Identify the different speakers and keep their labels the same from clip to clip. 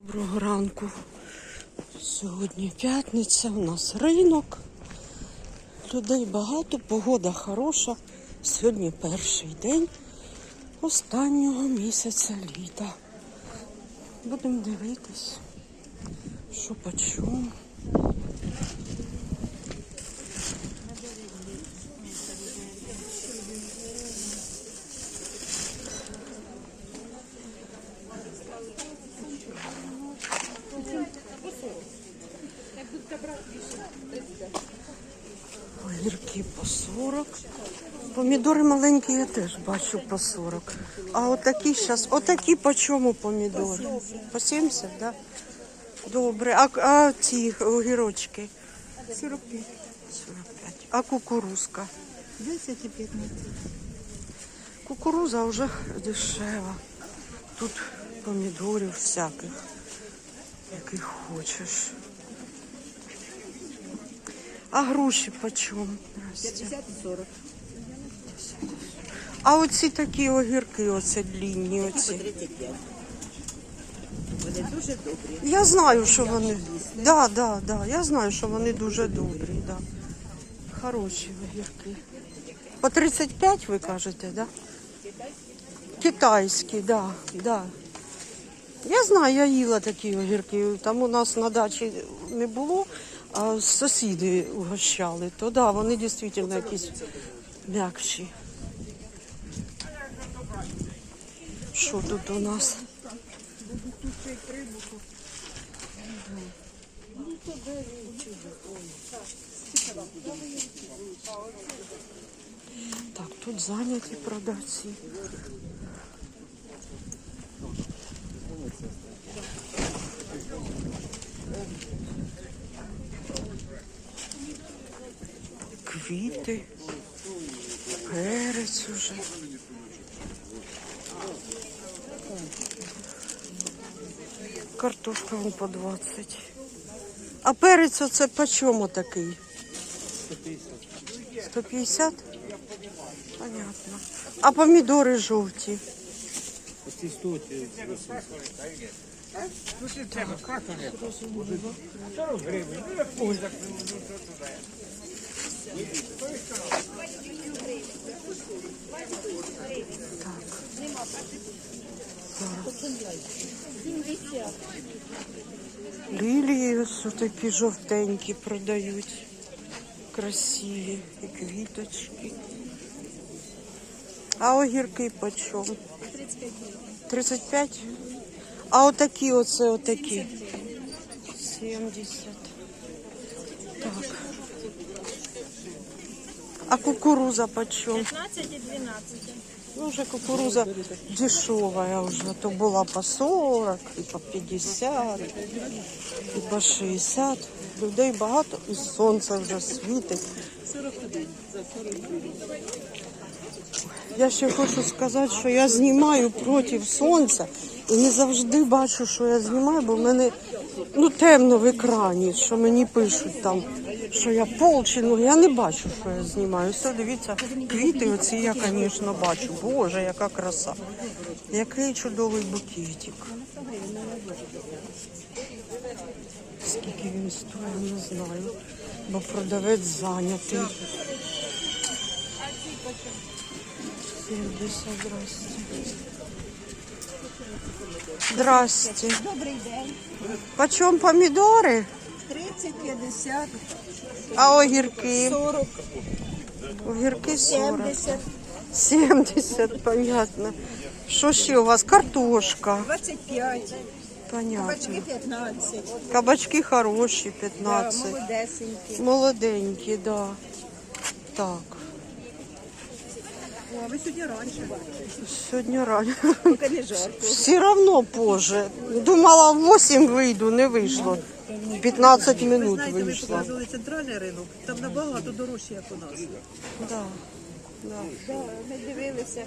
Speaker 1: Доброго ранку. Сьогодні п'ятниця, у нас ринок. Людей багато, погода хороша. Сьогодні перший день останнього місяця літа. Будемо дивитись, що по. Огірки по 40. Помідори маленькі я теж бачу по 40. А отакі зараз, отакі по чому помідори? По 70, да? Добре. А, а ці огірочки?
Speaker 2: 45.
Speaker 1: 45. А кукурузка?
Speaker 2: 10 і 15.
Speaker 1: Кукуруза вже дешева. Тут помідорів всяких, яких хочеш. А груші по чому?
Speaker 2: 50 і 40.
Speaker 1: А оці такі огірки, оце длінні, оці.
Speaker 2: 35. Вони дуже добрі.
Speaker 1: Я знаю, що вони. Да, да, да. Я знаю, що вони дуже добрі, да. Хороші огірки. По 35 ви кажете, да? Китайські, да, да. Я знаю, я їла такі огірки. Там у нас на дачі не було, а сусіди угощали. То да, вони дійсно якісь м'якші. Що тут у нас? Так, тут зайняті продавці. Квіти, перець уже. Картошка вон по 20. А перець оце по чому такий? 150. 150? Понятно. А помідори жовті? Ой. Лілії ось такі жовтенькі продають. Красиві і квіточки. А огірки по чому? 35. А отакі оце отакі? 70. Так. А кукуруза по чому?
Speaker 3: 15 и 12.
Speaker 1: Ну, вже кукуруза дешевая уже. То була по 40, і по 50, і по 60. Людей багато, і сонце вже світить. Я ще хочу сказати, що я знімаю проти сонця і не завжди бачу, що я знімаю, бо в мене ну, темно в екрані, що мені пишуть там, що я полчі, ну я не бачу, що я знімаю. Все, дивіться, квіти оці я, звісно, бачу. Боже, яка краса. Який чудовий букетик. Скільки він стоїть, не знаю, бо продавець зайнятий. 70, здрасте. Здрасте.
Speaker 2: Добрий день.
Speaker 1: Почем помідори?
Speaker 2: 30, 50,
Speaker 1: А огірки?
Speaker 2: 40,
Speaker 1: Огірки 40.
Speaker 2: 70,
Speaker 1: 70, понятно. Що ще у вас? Картошка.
Speaker 2: 25,
Speaker 1: Понятно.
Speaker 2: кабачки 15.
Speaker 1: Кабачки хороші,
Speaker 2: Да,
Speaker 1: 15.
Speaker 2: молодесенькі.
Speaker 1: Молоденькі, да. Так.
Speaker 2: О, ви сьогодні раніше.
Speaker 1: Сьогодні рано.
Speaker 2: Поки не жарко.
Speaker 1: Все равно позже. Думала, в 8 вийду, не вийшло. 15 минут
Speaker 4: Знаєте, ви
Speaker 1: вийшло.
Speaker 4: показували центральний ринок, там набагато дорожче, як у нас.
Speaker 1: Да. Да.
Speaker 2: Да, ми дивилися.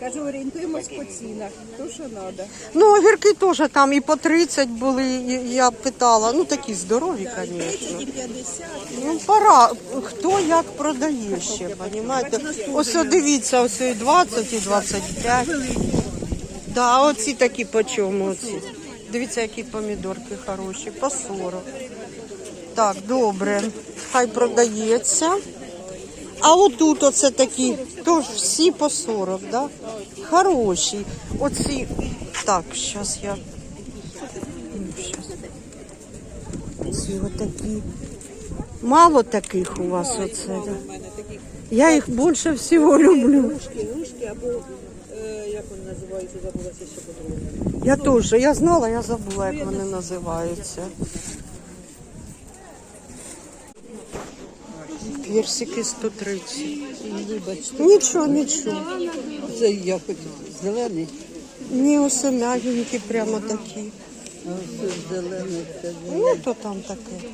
Speaker 2: Кажу, орієнтуємось по цінах. То, що треба.
Speaker 1: Ну, огірки теж там і по 30 були, і я питала. Ну, такі здорові, звісно.
Speaker 2: І 50.
Speaker 1: Ну, пора. Хто як продає ще, розумієте? Ось о, дивіться, ось і 20, і 25. Да, оці такі по чому оці? Дивіться, які помідорки хороші, по 40. Так, добре. Хай продається. А отут оце такі, тож всі по 40, да? Хороші. Оці. Так, зараз я. Ці отакі. Мало таких у вас оце. Да? Я їх більше всього люблю.
Speaker 4: Рушки, рушки або е, як називаються, забулася ще по-другому.
Speaker 1: Я теж, я знала, я забула, як вони називаються. Персики 130.
Speaker 3: Вибачте,
Speaker 1: Нічого, нічого.
Speaker 3: це я хоч зелений,
Speaker 1: Ні, усе м'ягенькі, прямо такі.
Speaker 3: ось зелений це
Speaker 1: Ну, то там таке.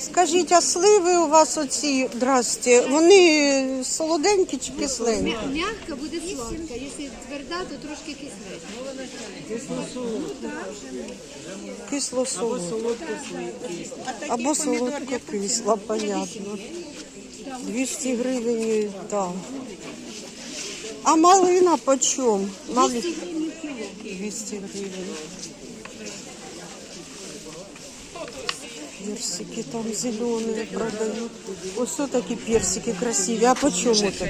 Speaker 1: Скажіть, а сливи у вас оці, здрасте, вони солоденькі чи кисленькі?
Speaker 5: Мягка буде сладка, якщо тверда, то трошки кисленька.
Speaker 1: Кисло солодко. Або солодко кисло, понятно. 200 гривень, так. А малина почем? Мали... 200 гривень. Персики там зеленые продают. Ось що такі персики красиві. А по чому так?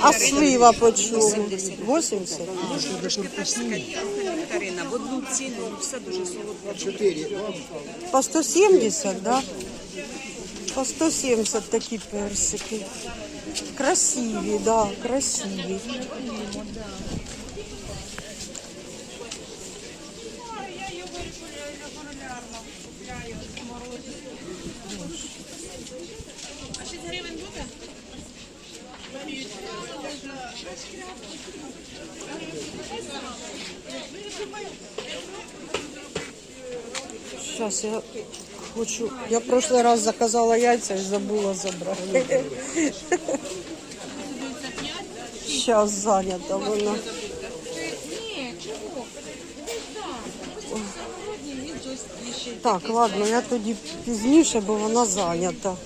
Speaker 1: А слива по чому? 80?
Speaker 4: Карина, в одну ціну, ну, все дуже солодко.
Speaker 1: По 170, По 170 такі персики. Красиві, да, красиві. Сейчас я хочу. Я в прошлый раз заказала яйца и забыла забрать. Сейчас занято вона. Так, ладно, я тоді пізніше, бо вона зайнята.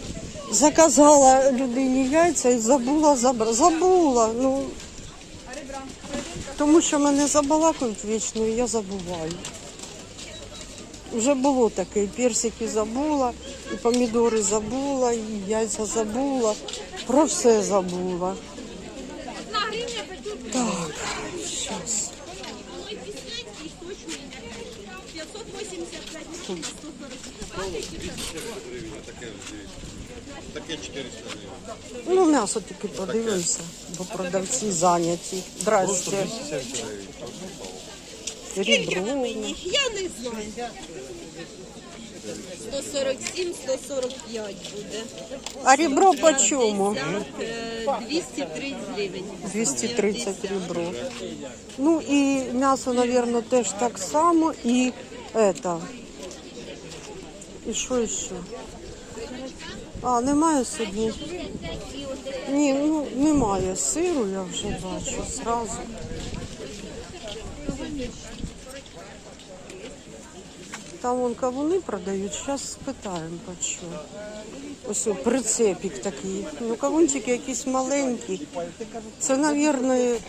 Speaker 1: Заказала людині яйця і забула забрати. Забула. Ну, тому що мене забалакують вічно, і я забуваю. Вже було таке, і персики забула, і помідори забула, і яйця забула, про все забула. Так, зараз. Ну, м'ясо тільки подивимося, бо продавці зайняті. Здрасте. Ребро.
Speaker 2: Я не знаю. 147, 145 буде.
Speaker 1: А ребро по чому?
Speaker 2: Е, 230 гривень.
Speaker 1: 230 ребро. Ну і м'ясо, мабуть, теж так само. І это. І що ще? А, немає сьогодні. Ні, ну немає сиру, я вже бачу зразу. Там вон кавуни продають, зараз спитаємо по чому. Ось о, прицепик такий. Ну, кавунчики якісь маленькі. Це, мабуть,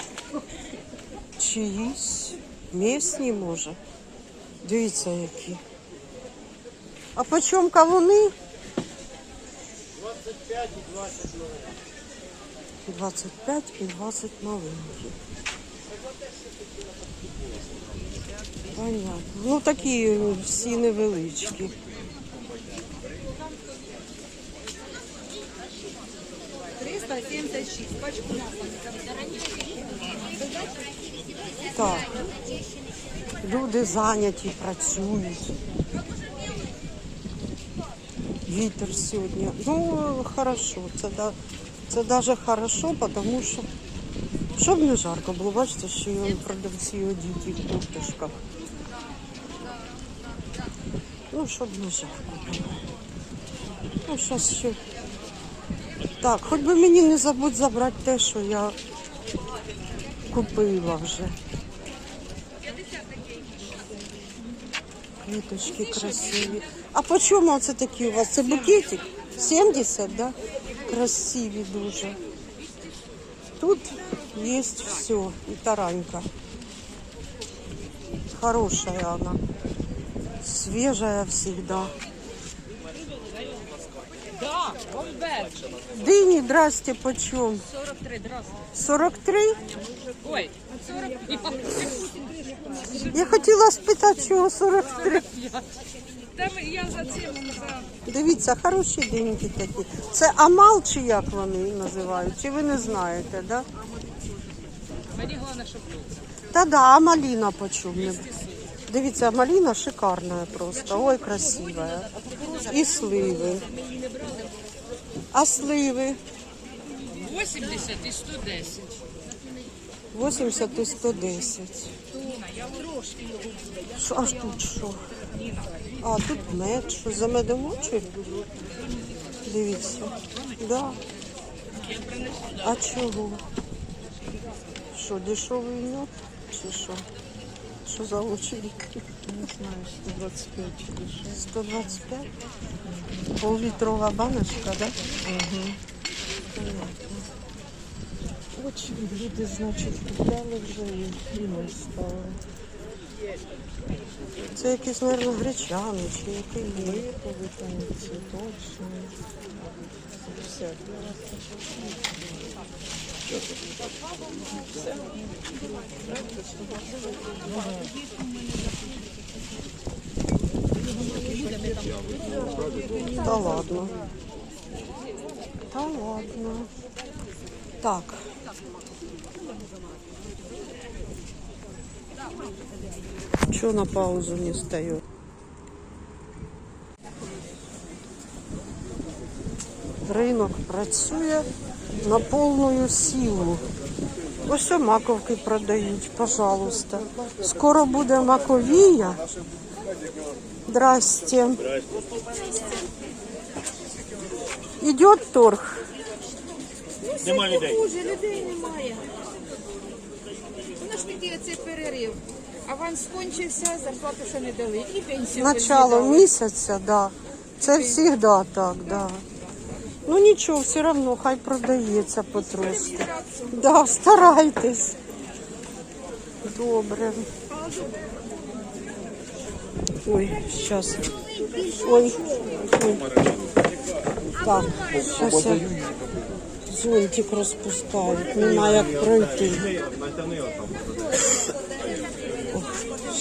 Speaker 1: чиїсь місні, може. Дивіться, які. А по чому кавуни? 25 і 20 маленькі. 25 і 20 маленькі. Понятно. Ну такі всі невеличкі. Так. Люди зайняті, працюють. Вітер сьогодні. Ну, хорошо. Це, да, це даже хорошо, тому що щоб не жарко було, бачите, що продавці одіті в курточках. Ну, щоб не жарко було. Ну, зараз ще. Так, хоч би мені не забудь забрати те, що я купила вже. Квіточки красиві. А по чому це такі у вас? Це букетик? 70, да? Красиві дуже. Тут є все, і таранька. Хорошая она. Свежая всегда.
Speaker 4: Да, бомбер.
Speaker 1: Дыни, здрасте, почем?
Speaker 4: 43, здравствуй.
Speaker 1: 43?
Speaker 4: Ой, 45.
Speaker 1: Я хотіла спитати, чого 43.
Speaker 4: Та я за цим за
Speaker 1: Дивіться, хороші деньги такі. Це амал чи як вони називають? Чи ви не знаєте, да?
Speaker 4: мені головне, щоб тут.
Speaker 1: Та да, а малина почем? Дивіться, а малина шикарная просто. Ой, красивая. І сливи. А сливи?
Speaker 4: 80 і 110.
Speaker 1: 80 і 110. Що, аж тут що? А, тут мед. Що, за медом очі? Дивіться. Да. А чого? Що, дешевий мед? Чи що? Що за очередь?
Speaker 3: Не знаю, 125 чи більше.
Speaker 1: 125? Пол-літрова баночка, да?
Speaker 3: Очі люди, значить, купляли вже і, ми стали.
Speaker 1: Це якийсь, мабуть, гречаний чи який є.
Speaker 3: Липові там цвіточні. Все.
Speaker 1: Та ладно. Та ладно. Так. Чого на паузу не стою? Ринок працює на повну силу. Ось маковки продають, пожалуйста. Скоро буде маковія. Здрасте. Идет торг.
Speaker 6: Нема людей.
Speaker 2: Дуже людей немає. Воно ж такий оцей перерив. Аванс скончився, зарплату ще не дали. І пенсію
Speaker 1: Начало
Speaker 2: не дали.
Speaker 1: місяця, да. Це завжди так, да. Ну нічого, все одно хай продається потрошки. Да, старайтесь. Добре. Ой, зараз. Ой. Ой. Так, зараз я зонтик розпускають. Нема як пройти.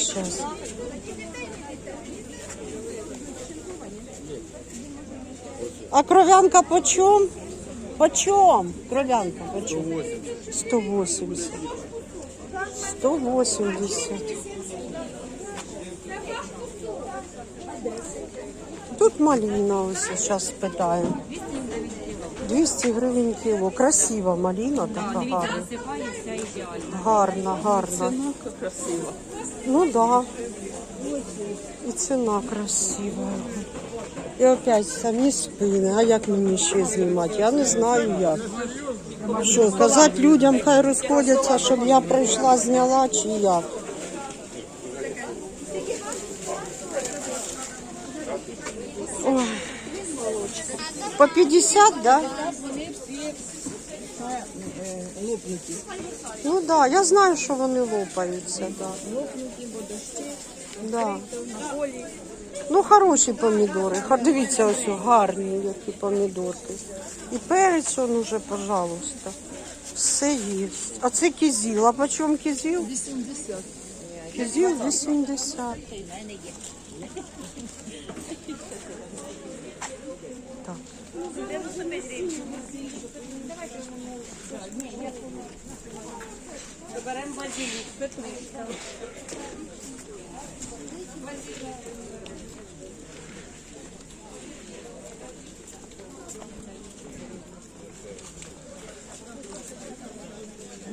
Speaker 1: Сейчас. А кровянка почем? Почем? Кровянка почем? 180. 180. Тут малина ось зараз спитаю. 200 гривень кіло. Красива малина така гарна. Гарна, гарна.
Speaker 3: Красиво.
Speaker 1: Ну да. І ціна красива. І опять самі спини. А як мені ще знімати? Я не знаю як. Що, казати людям, хай розходяться, щоб я прийшла, зняла чи як? Ой. По 50, да?
Speaker 3: Лопнуті.
Speaker 1: Ну да, я знаю, що вони лопаються, да. Да. Ну, хороші помідори. Дивіться, ось гарні які помідорки. І перець он уже, пожалуйста. Все є. А це кізіл. А по чому кізіл?
Speaker 3: 80.
Speaker 1: Кізіл 80. Так.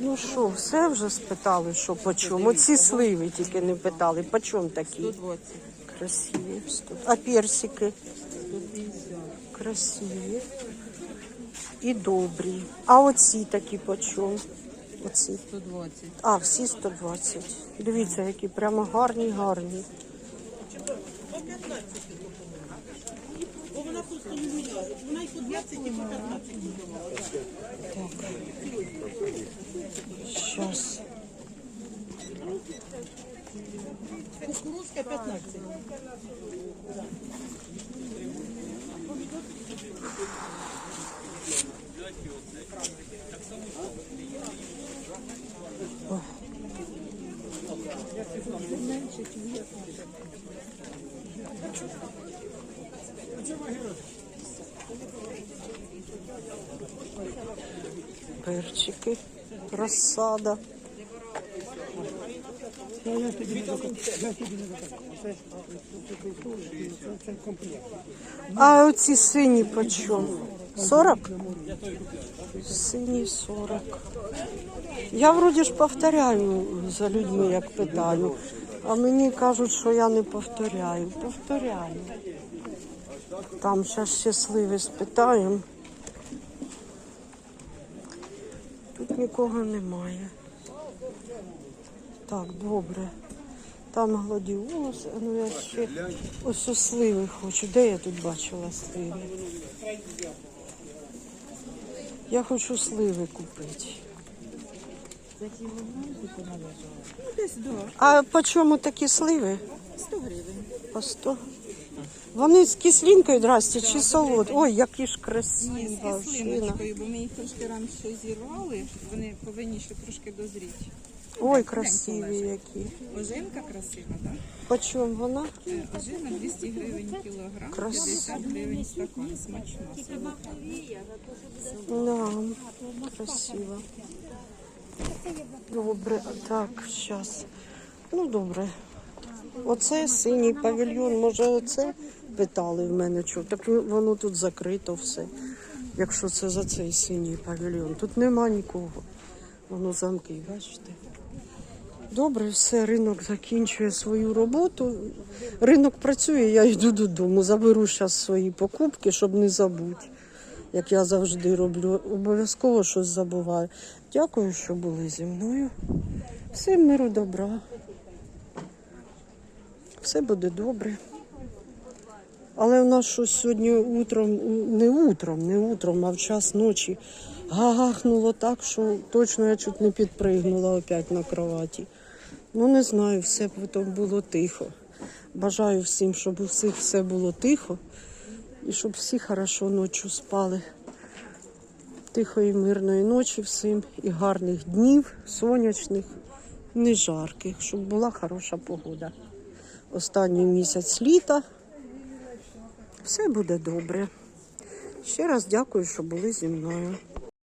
Speaker 1: Ну що, все вже спитали, що по чому? Оці сливи тільки не питали. По чому такі?
Speaker 3: 120.
Speaker 1: Красиві. А персики? Красиві. І добрі. А оці такі по чому? Оці.
Speaker 3: 120.
Speaker 1: А, всі 120. Дивіться, які прямо гарні, гарні.
Speaker 2: Вона просто не міняє. Вона і по 20, і по 15
Speaker 1: Так. Щас.
Speaker 4: Кукурузка 15.
Speaker 1: Перчики, розсада. А оці сині по чому? 40? Сині 40. Я вроді ж повторяю за людьми, як питаю. А мені кажуть, що я не повторяю. Повторяю. Там зараз щасливі спитаємо. Тут нікого немає. Так, добре. Там гладіолус, ну я ще ось сливи хочу. Де я тут бачила сливи? Я хочу сливи купити. А по чому такі сливи?
Speaker 2: 100 гривень.
Speaker 1: По 100. Вони з кислинкою, здрасте, чи солод? Ой, які ж красиві.
Speaker 2: З кислиночкою, бо ми їх трошки раніше зірвали. Вони повинні ще трошки дозріти.
Speaker 1: Ой, красиві які.
Speaker 2: Ожинка красива, так?
Speaker 1: По чому вона?
Speaker 2: Ожина 200 гривень кілограм,
Speaker 1: Крас-
Speaker 2: 50 гривень стакан. Смачно.
Speaker 1: Да, красиво. Добре, так, зараз. Ну, добре. Оце синій павільйон, може оце питали в мене чого. Так воно тут закрито все. Якщо це за цей синій павільйон. Тут нема нікого. Воно замки, бачите. Добре, все, ринок закінчує свою роботу. Ринок працює, я йду додому. Заберу зараз свої покупки, щоб не забути. Як я завжди роблю, обов'язково щось забуваю. Дякую, що були зі мною. Всім миру добра. Все буде добре. Але у нас щось сьогодні утром, не утром, не утром, а в час ночі гагахнуло так, що точно я чуть не підпригнула опять на кроваті. Ну не знаю, все потім було тихо. Бажаю всім, щоб у всіх все було тихо і щоб всі хорошо ночі спали. Тихої, мирної ночі всім і гарних днів, сонячних, не жарких, щоб була хороша погода. Останній місяць літа. Все буде добре. Ще раз дякую, що були зі мною.